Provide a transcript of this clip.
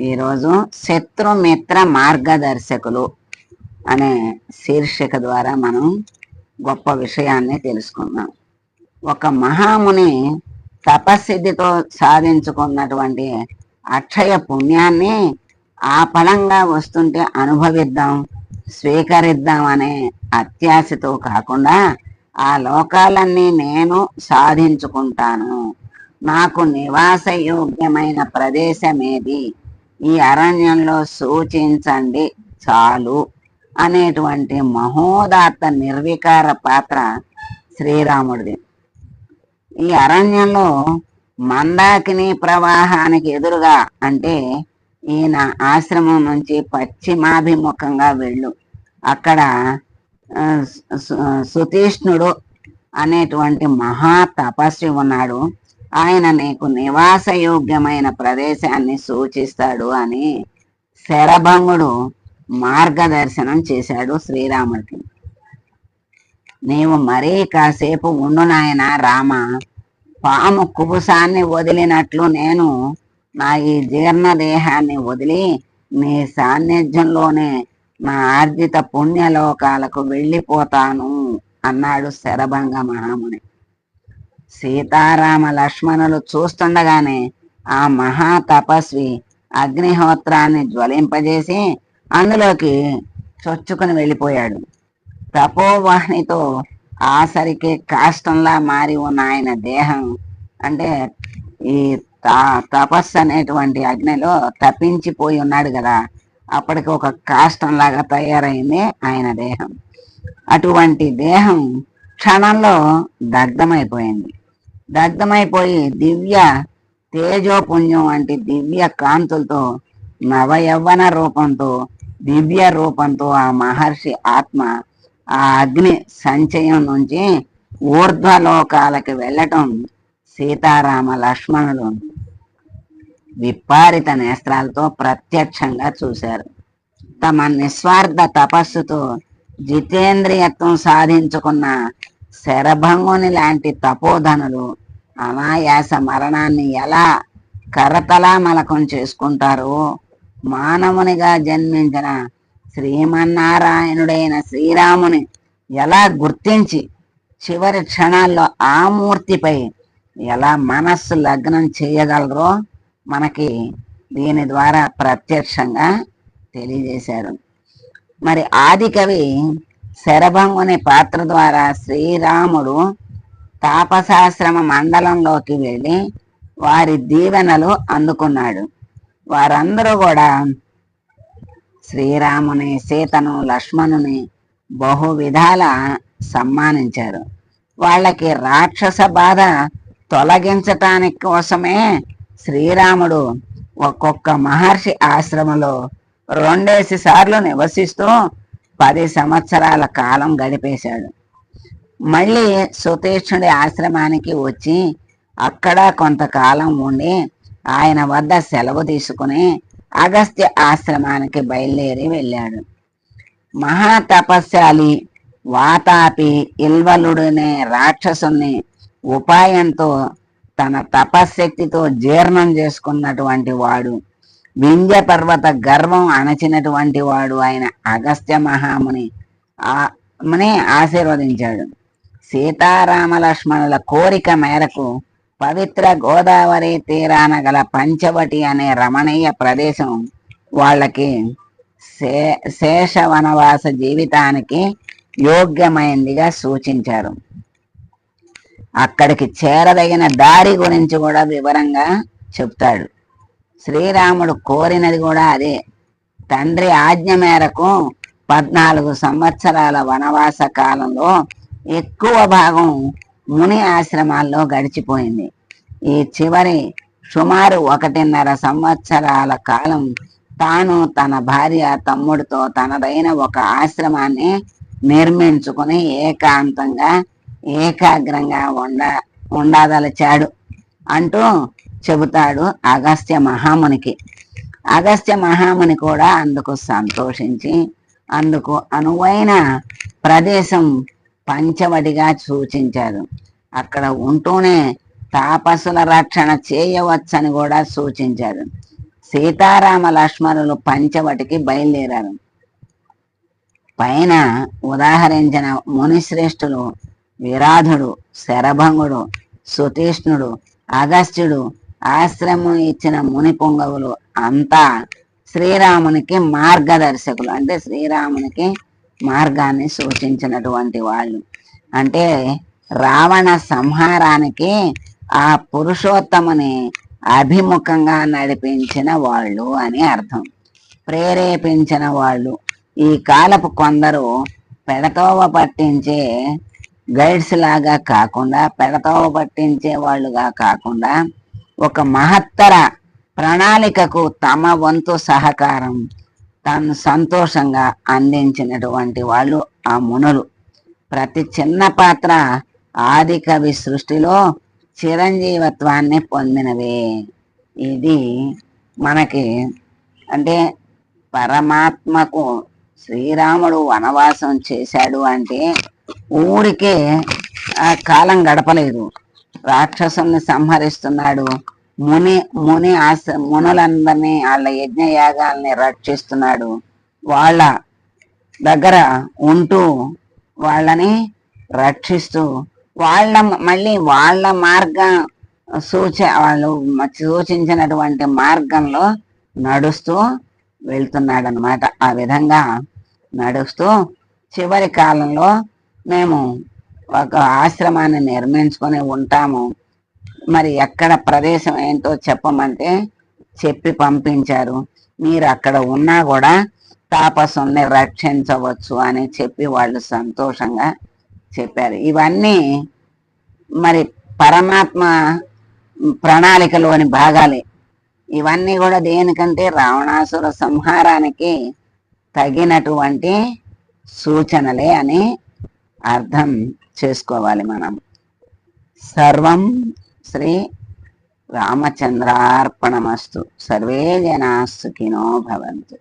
ఈరోజు శత్రుమిత్ర మార్గదర్శకులు అనే శీర్షిక ద్వారా మనం గొప్ప విషయాన్ని తెలుసుకుందాం. ఒక మహాముని తపస్సిద్ధితో సాధించుకున్నటువంటి అక్షయ పుణ్యాన్ని ఆ ఫలంగా వస్తుంటే అనుభవిద్దాం స్వీకరిద్దాం అనే అత్యాశతో కాకుండా ఆ లోకాలన్నీ నేను సాధించుకుంటాను. నాకు నివాస యోగ్యమైన ప్రదేశం ఏది ఈ అరణ్యంలో సూచించండి చాలు అనేటువంటి మహోదాత్త నిర్వికార పాత్ర శ్రీరాముడిది. ఈ అరణ్యంలో మందాకిని ప్రవాహానికి ఎదురుగా అంటే ఈయన ఆశ్రమం నుంచి పశ్చిమాభిముఖంగా వెళ్ళు. అక్కడ సుతీష్ణుడు అనేటువంటి మహా తపస్వి ఉన్నాడు. ఆయన నీకు నివాసయోగ్యమైన ప్రదేశాన్ని సూచిస్తాడు అని శరభంగుడు మార్గదర్శనం చేశాడు శ్రీరాముడికి. నీవు మరీ కాసేపు ఉండు నాయన రామ. పాము కుబుసాన్ని వదిలినట్లు నేను నా ఈ జీర్ణ దేహాన్ని వదిలి నీ సాన్నిధ్యంలోనే నా ఆర్జిత పుణ్యలోకాలకు వెళ్ళిపోతాను అన్నాడు శరభంగ మహాముని. సీతారామ లక్ష్మణులు చూస్తుండగానే ఆ మహా తపస్వి అగ్నిహోత్రాన్ని జ్వలింపజేసి అందులోకి చొచ్చుకుని వెళ్ళిపోయాడు. తపోవాహినితో ఆసరికి కాష్టంలా మారి ఉన్న ఆయన దేహం అంటే ఈ తపస్సు అనేటువంటి అగ్నిలో తప్పించిపోయి ఉన్నాడు కదా. అప్పటికి ఒక కాష్టంలాగా తయారైంది ఆయన దేహం. అటువంటి దేహం క్షణంలో దగ్ధమైపోయింది. దగ్ధమైపోయి దివ్య తేజోపుణ్యం వంటి దివ్య కాంతులతో నవయవ్వన రూపంతో దివ్య రూపంతో ఆ మహర్షి ఆత్మ ఆ అగ్ని సంచయం నుంచి ఊర్ధ్వలోకాలకి వెళ్ళటం సీతారామ లక్ష్మణులు విప్పారిత నేస్త్రాలతో ప్రత్యక్షంగా చూశారు. తమ నిస్వార్థ తపస్సుతో జితేంద్రియత్వం సాధించుకున్న శరభంగుని లాంటి తపోధనులు అనాయాస మరణాన్ని ఎలా కరతలా మలకం చేసుకుంటారో మానవునిగా జన్మించిన శ్రీమన్నారాయణుడైన శ్రీరాముని ఎలా గుర్తించి చివరి క్షణాల్లో ఆ మూర్తిపై ఎలా మనస్సు లగ్నం చేయగలరో మనకి దీని ద్వారా ప్రత్యక్షంగా తెలియజేశారు. మరి ఆది కవి శరభంగుని పాత్ర ద్వారా శ్రీరాముడు తాపశాశ్రమ మండలంలోకి వెళ్ళి వారి దీవెనలు అందుకున్నాడు. వారందరూ కూడా శ్రీరాముని సీతను లక్ష్మణుని బహు విధాల సమ్మానించారు వాళ్ళకి రాక్షస బాధ తొలగించటానికి కోసమే శ్రీరాముడు ఒక్కొక్క మహర్షి ఆశ్రమంలో రెండేసి సార్లు నివసిస్తూ పది సంవత్సరాల కాలం గడిపేశాడు. మళ్ళీ సుతీష్ణుడి ఆశ్రమానికి వచ్చి అక్కడ కొంతకాలం ఉండి ఆయన వద్ద సెలవు తీసుకుని అగస్త్య ఆశ్రమానికి బయలుదేరి వెళ్ళాడు. మహాతపస్శాలి వాతాపి ఇల్వలుడనే రాక్షసుని ఉపాయంతో తన తపశ్శక్తితో జీర్ణం చేసుకున్నటువంటి వాడు వింధ్య పర్వత గర్వం అణచినటువంటి వాడు ఆయన అగస్త్య మహాముని ఆ ఆశీర్వదించాడు. సీతారామ లక్ష్మణుల కోరిక మేరకు పవిత్ర గోదావరి తీరాన గల పంచవటి అనే రమణీయ ప్రదేశం వాళ్ళకి శే శేష వనవాస జీవితానికి యోగ్యమైందిగా సూచించారు. అక్కడికి చేరదగిన దారి గురించి కూడా వివరంగా చెప్తాడు. శ్రీరాముడు కోరినది కూడా అదే. తండ్రి ఆజ్ఞ మేరకు పద్నాలుగు సంవత్సరాల వనవాస కాలంలో ఎక్కువ భాగం ముని ఆశ్రమాల్లో గడిచిపోయింది. ఈ చివరి సుమారు ఒకటిన్నర సంవత్సరాల కాలం తాను తన భార్య తమ్ముడితో తనదైన ఒక ఆశ్రమాన్ని నిర్మించుకుని ఏకాంతంగా ఏకాగ్రంగా ఉండ ఉండదలిచాడు అంటూ చెబుతాడు అగస్త్య మహామునికి. అగస్త్య మహాముని కూడా అందుకు సంతోషించి అందుకు అనువైన ప్రదేశం పంచవటిగా సూచించారు. అక్కడ ఉంటూనే తాపసుల రక్షణ చేయవచ్చని కూడా సూచించారు. సీతారామ లక్ష్మణులు పంచవటికి బయలుదేరారు. పైన ఉదాహరించిన మునిశ్రేష్ఠులు విరాధుడు శరభంగుడు సుతీష్ణుడు అగస్త్యుడు ఆశ్రమం ఇచ్చిన ముని పొంగవులు అంతా శ్రీరామునికి మార్గదర్శకులు. అంటే శ్రీరామునికి మార్గాన్ని సూచించినటువంటి వాళ్ళు. అంటే రావణ సంహారానికి ఆ పురుషోత్తముని అభిముఖంగా నడిపించిన వాళ్ళు అని అర్థం. ప్రేరేపించిన వాళ్ళు. ఈ కాలపు కొందరు పెడతోవ పట్టించే గైడ్స్ లాగా కాకుండా పెడతోవ పట్టించే వాళ్ళుగా కాకుండా ఒక మహత్తర ప్రణాళికకు తమ వంతు సహకారం తను సంతోషంగా అందించినటువంటి వాళ్ళు ఆ మునులు. ప్రతి చిన్న పాత్ర ఆది కవి సృష్టిలో చిరంజీవత్వాన్ని పొందినవే. ఇది మనకి అంటే పరమాత్మకు శ్రీరాముడు వనవాసం చేశాడు అంటే ఊరికే ఆ కాలం గడపలేదు. రాక్షసుల్ని సంహరిస్తున్నాడు. ముని ముని ఆశ మునులందరినీ వాళ్ళ యజ్ఞ యాగాల్ని రక్షిస్తున్నాడు. వాళ్ళ దగ్గర ఉంటూ వాళ్ళని రక్షిస్తూ వాళ్ళ మళ్ళీ వాళ్ళ మార్గం సూచ వాళ్ళు సూచించినటువంటి మార్గంలో నడుస్తూ వెళ్తున్నాడు అనమాట ఆ విధంగా నడుస్తూ చివరి కాలంలో మేము ఒక ఆశ్రమాన్ని నిర్మించుకొని ఉంటాము. మరి ఎక్కడ ప్రదేశం ఏంటో చెప్పమంటే చెప్పి పంపించారు. మీరు అక్కడ ఉన్నా కూడా తాపసుల్ని రక్షించవచ్చు అని చెప్పి వాళ్ళు సంతోషంగా చెప్పారు. ఇవన్నీ మరి పరమాత్మ ప్రణాళికలోని భాగాలే. ఇవన్నీ కూడా దేనికంటే రావణాసుర సంహారానికి తగినటువంటి సూచనలే అని అర్థం. చేసుకోవాలి మనం. సర్వం శ్రీ రామచంద్రార్పణమస్తు. సర్వే జనా సుఖినో భవంతు.